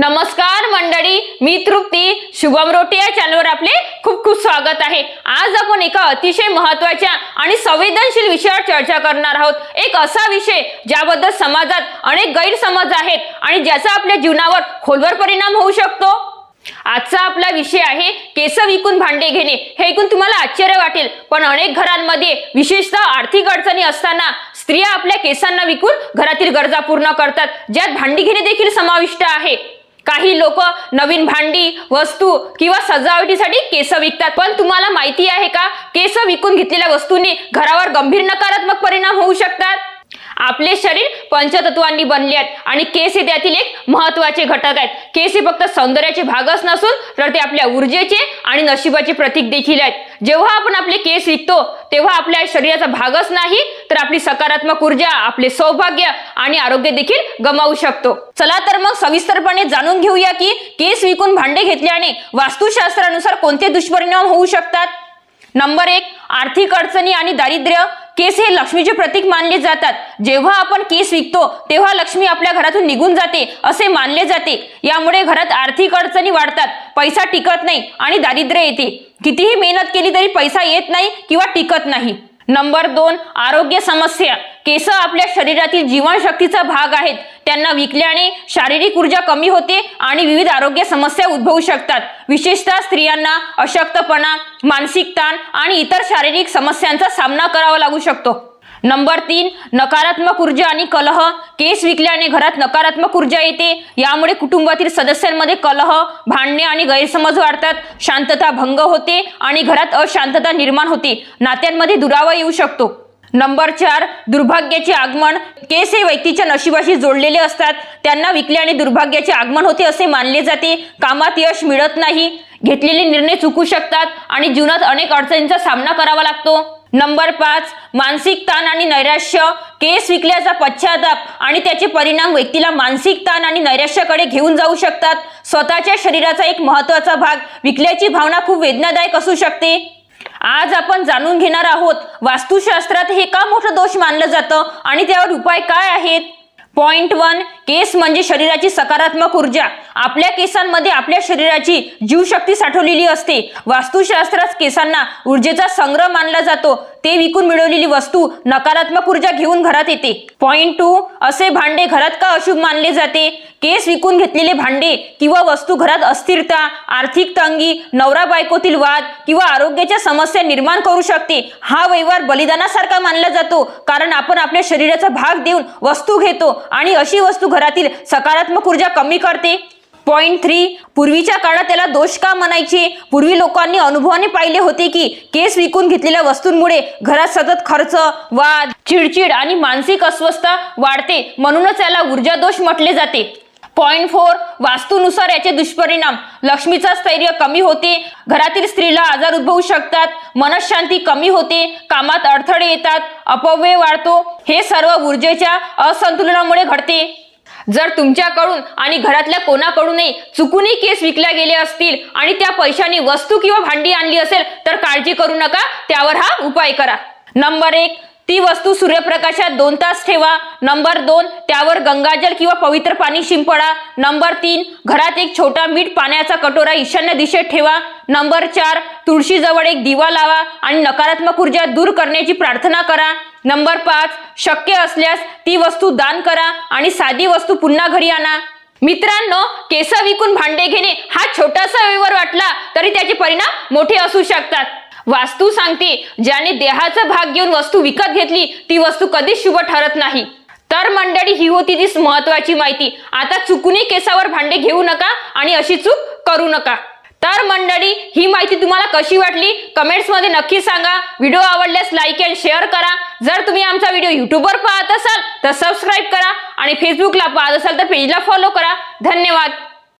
नमस्कार मंडळी मी तृप्ती. शुभम रोटे या चॅनलवर आपले खूप खूप स्वागत आहे. आज आपण एका अतिशय महत्त्वाच्या आणि संवेदनशील विषयावर चर्चा करणार आहोत. एक असा विषय ज्याबद्दल समाजात अनेक गैरसमज आहेत आणि ज्याचा आपल्या जीवनावर खोलवर परिणाम होऊ शकतो. आजचा आपला विषय आहे केस विकून भांडे घेणे. हे ऐकून तुम्हाला आश्चर्य वाटेल पण अनेक घरांमध्ये विशेषतः आर्थिक अडचणी असताना स्त्रिया आपल्या केसांना विकून घरातील गरजा पूर्ण करतात. ज्यात भांडी घेणे देखील समाविष्ट आहे. काही लोक नवीन भांडी वस्तू किंवा सजावटीसाठी केस विकतात. पण तुम्हाला माहिती आहे का? केस विकून घेतलेल्या वस्तूंनी घरावर गंभीर नकारात्मक परिणाम होऊ शकतात? आपले शरीर पंचतत्वांनी बनले आहेत. आणि केस हे त्यातील एक महत्त्वाचे घटक आहेत. केस हे फक्त सौंदर्याचे भागच नसून तर ते आपल्या ऊर्जेचे आणि नशिबाचे प्रतीक देखील आहेत. जेव्हा आपण आपले केस विकतो तेव्हा आपल्या शरीराचा भागच नाही तर आपली सकारात्मक ऊर्जा आपले सौभाग्य आणि आरोग्य देखील गमावू शकतो. चला तर मग सविस्तरपणे जाणून घेऊया की केस विकून भांडे घेतल्याने वास्तुशास्त्रानुसार कोणते दुष्परिणाम होऊ शकतात? नंबर एक आर्थिक अडचणी आणि दारिद्र्य. केस हे लक्ष्मीचे प्रतीक मानले जातात. जेव्हा आपण केस विकतो तेव्हा लक्ष्मी आपल्या घरातून निघून जाते असे मानले जाते. यामुळे घरात आर्थिक अडचणी वाढतात पैसा टिकत नाही आणि दारिद्र्य येते. कितीही मेहनत केली तरी पैसा येत नाही किंवा टिकत नाही. नंबर दोन आरोग्य समस्या. केस आपल्या शरीरातील जीवनशक्तीचा भाग आहेत. त्यांना विकल्याने शारीरिक ऊर्जा कमी होते आणि विविध आरोग्य समस्या उद्भवू शकतात. विशेषतः स्त्रियांना अशक्तपणा मानसिक ताण आणि इतर शारीरिक समस्यांचा सामना करावा लागू शकतो. नंबर तीन नकारात्मक ऊर्जा आणि कलह. केस विकल्याने घरात नकारात्मक ऊर्जा येते. यामुळे कुटुंबातील सदस्यांमध्ये कलह भांडणे आणि गैरसमज वाढतात. शांतता भंग होते आणि घरात अशांतता निर्माण होते. नात्यांमध्ये दुरावा येऊ शकतो. नंबर चार दुर्भाग्याचे आगमन. केस हे व्यक्तीच्या नशिबाशी जोडलेले असतात. त्यांना विकल्याने दुर्भाग्याचे आगमन होते असे मानले जाते. कामात यश मिळत नाही. घेतलेले निर्णय चुकू शकतात आणि जीवनात अनेक अडचणींचा सामना करावा लागतो. नंबर पाच मानसिक ताण आणि नैराश्य. केस विकल्याचा पश्चाताप आणि त्याचे परिणाम व्यक्तीला मानसिक ताण आणि नैराश्याकडे घेऊन जाऊ शकतात. स्वतःच्या शरीराचा एक महत्त्वाचा भाग. विकल्याची भावना खूप वेदनादायक असू शकते. आज आपण जाणून घेणार आहोत वास्तुशास्त्रात हे का मोठं दोष मानलं जातं आणि त्यावर उपाय काय आहेत? पॉइंट वन केस म्हणजे शरीराची सकारात्मक ऊर्जा. आपल्या केसांमध्ये आपल्या शरीराची जीवशक्ती साठवलेली असते. वास्तुशास्त्रात केसांना ऊर्जेचा संग्रह मानला जातो. ते विकून मिळवलेली वस्तू नकारात्मक ऊर्जा घेऊन घरात येते. पॉइंट टू असे भांडे घरात का अशुभ मानले जाते? केस विकून घेतलेले भांडे किंवा वस्तू घरात अस्थिरता आर्थिक तंगी नवरा बायकोतील वाद किंवा आरोग्याच्या समस्या निर्माण करू शकते. हा व्यवहार बलिदानासारखा मानला जातो. कारण आपण आपल्या शरीराचा भाग देऊन वस्तू घेतो आणि अशी वस्तू घरातील सकारात्मक ऊर्जा कमी करते. पॉईंट थ्री पूर्वीच्या काळात त्याला दोष का म्हणायचे? पूर्वी लोकांनी अनुभवाने पाहिले होते की केस विकून घेतलेल्या वस्तूंमुळे घरात सतत खर्च वाद चिडचिड आणि मानसिक अस्वस्थता वाढते. म्हणूनच याला ऊर्जा दोष म्हटले जाते. पॉईंट फोर वास्तूनुसार याचे दुष्परिणाम. लक्ष्मीचा स्थैर्य कमी होते. घरातील स्त्रीला आजार उद्भवू शकतात. मनशांती कमी होते. कामात अडथळे येतात. अपव्यय वाढतो. हे सर्व ऊर्जेच्या असंतुलनामुळे घडते. जर तुमच्याकडून आणि घरातल्या कोणाकडूनही चुकूनही केस विकल्या गेले असतील आणि त्या पैशाने वस्तू किंवा भांडी आणली असेल तर काळजी करू नका. त्यावर हा उपाय करा. नंबर एक ती वस्तू सूर्यप्रकाशात दोन तास ठेवा. नंबर दोन त्यावर गंगाजल किंवा पवित्र पाणी शिंपडा. नंबर तीन घरात एक छोटा मीठ पाण्याचा कटोरा ईशान्य दिशेत ठेवा. नंबर चार तुळशीजवळ एक दिवा लावा आणि नकारात्मक ऊर्जा दूर करण्याची प्रार्थना करा. नंबर पाच शक्य असल्यास ती वस्तू दान करा आणि साधी वस्तू पुन्हा घरी आणा. मित्रांनो केस विकून भांडे घेणे हा छोटासा व्यवहार वाटला तरी त्याचे परिणाम मोठे असू शकतात. वास्तू सांगते ज्याने देहाचा भाग घेऊन वस्तू विकत घेतली ती वस्तू कधीच शुभ ठरत नाही. तर मंडळी ही होती तीच महत्वाची माहिती. आता चुकूनही केसावर भांडे घेऊ नका आणि अशी चूक करू नका. तर मंडळी ही माहिती तुम्हाला कशी वाटली? कमेंट्समध्ये नक्की सांगा. व्हिडिओ आवडल्यास लाईक अँड शेअर करा. जर तुम्ही आमचा व्हिडिओ युट्यूबवर पाहत असाल तर सबस्क्राईब करा. आणि फेसबुकला पाहत असाल तर पेजला फॉलो करा. धन्यवाद.